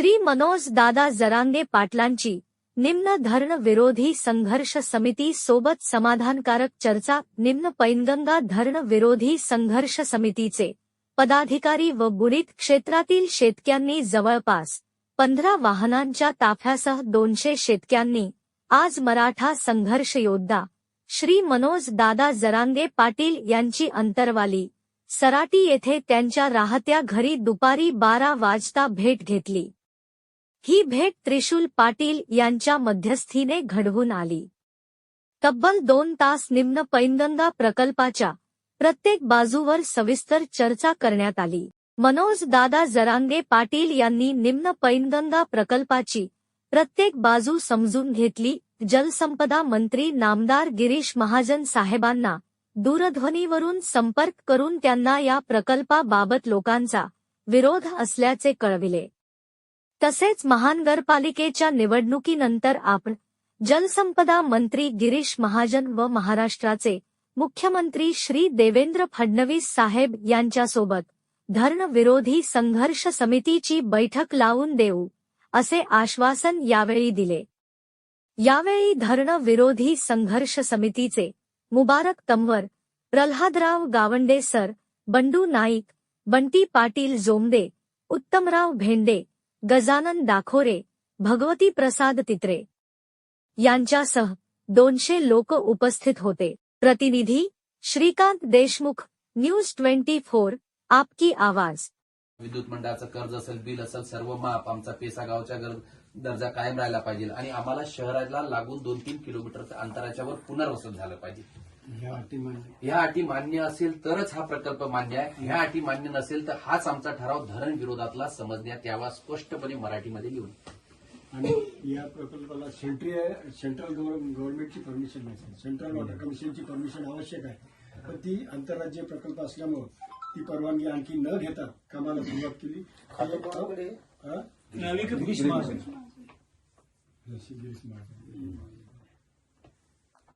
श्री मनोज दादा जरांगे पाटलांची निम्न धरण विरोधी संघर्ष समिती सोबत समाधानकारक चर्चा निम्न पैनगंगा धरण विरोधी संघर्ष समितीचे पदाधिकारी व बुडीत क्षेत्रातील शेतक्यांनी जवळपास पंधरा वाहनांच्या ताफ्यासह दोनशे शेतक्यांनी आज मराठा संघर्ष योद्धा श्री मनोज दादा जरांगे पाटील यांची अंतरवाली सराटी येथे त्यांच्या राहत्या घरी दुपारी बारा वाजता भेट घेतली. ही भेट त्रिशूल पाटील यांच्या मध्यस्थीने घडवून आली. तब्बल दोन तास निम्न पैनगंगा प्रकल्पाच्या प्रत्येक बाजूवर सविस्तर चर्चा करण्यात आली. मनोज दादा जरांगे पाटील यांनी निम्न पैनगंगा प्रकल्पाची प्रत्येक बाजू समजून घेतली. जलसंपदा मंत्री नामदार गिरीश महाजन साहेबांना दूरध्वनीवरून संपर्क करून त्यांना या प्रकल्पाबाबत लोकांचा विरोध असल्याचे कळविले. तसेच महानगरपालिकेच्या निवडणुकीनंतर आपण जलसंपदा मंत्री गिरीश महाजन व महाराष्ट्राचे मुख्यमंत्री श्री देवेंद्र फडणवीस साहेब यांच्यासोबत धरणविरोधी संघर्ष समितीची बैठक लावून देऊ असे आश्वासन यावेळी दिले. यावेळी धरणविरोधी संघर्ष समितीचे मुबारक तंवर प्रल्हादराव गावंडे सर बंडू नाईक बंटी पाटील जोमदे उत्तमराव भेंडे गजानन दाखोरे भगवती प्रसाद तित्रे यांच्यासह दोनशे लोक उपस्थित होते. प्रतिनिधी Shrikant Deshmukh news twenty four आपकी आवाज. विद्युत मंडळाचं कर्ज असेल बिल असेल सर्व माप आमचा पेसा गावच्या दर्जा कायम राहिला पाहिजे. आणि आम्हाला शहराला लागून दोन तीन किलोमीटरच्या अंतराच्यावर पुनर्वसन झालं पाहिजे. ह्या अटी मान्य ह्या अटी मान्य असेल तरच हा प्रकल्प मान्य आहे. ह्या अटी मान्य नसेल तर हाच आमचा ठराव धरण विरोधातला समजण्यात यावा स्पष्टपणे मराठीमध्ये लिहून. आणि या प्रकल्पाला सेंट्रल सेंट्रल गव्हर्नमेंटची परमिशन नसेल सेंट्रल वॉटर कमिशनची परमिशन आवश्यक आहे. पण ती आंतरराज्य प्रकल्प असल्यामुळं ती परवानगी आणखी न घेता कामाला सुरुवात केली? गिरीश महाजन. गिरीश महाजन.